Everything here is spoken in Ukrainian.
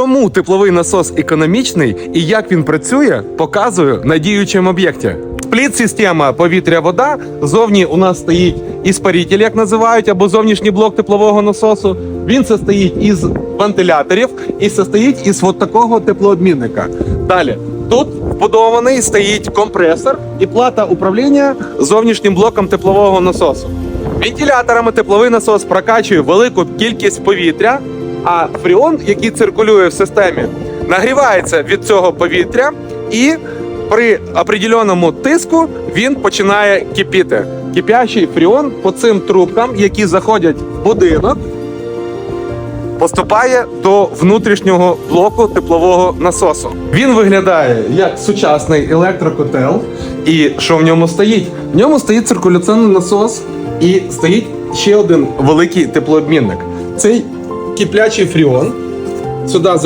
Чому тепловий насос економічний і як він працює, показую на діючому об'єкті. Спліт-система повітря-вода. Зовні у нас стоїть іспаритель, як називають, або зовнішній блок теплового насосу. Він состоїть із вентиляторів і состоїть із от такого теплообмінника. Далі тут вбудований стоїть компресор і плата управління зовнішнім блоком теплового насосу. Вентиляторами тепловий насос прокачує велику кількість повітря, а фріон, який циркулює в системі, нагрівається від цього повітря і при определеному тиску він починає кипіти. Кипящий фріон по цим трубкам, які заходять в будинок, поступає до внутрішнього блоку теплового насосу. Він виглядає як сучасний електрокотел. І що в ньому стоїть? В ньому стоїть циркуляційний насос і стоїть ще один великий теплообмінник. Цей киплячий Сюда сюди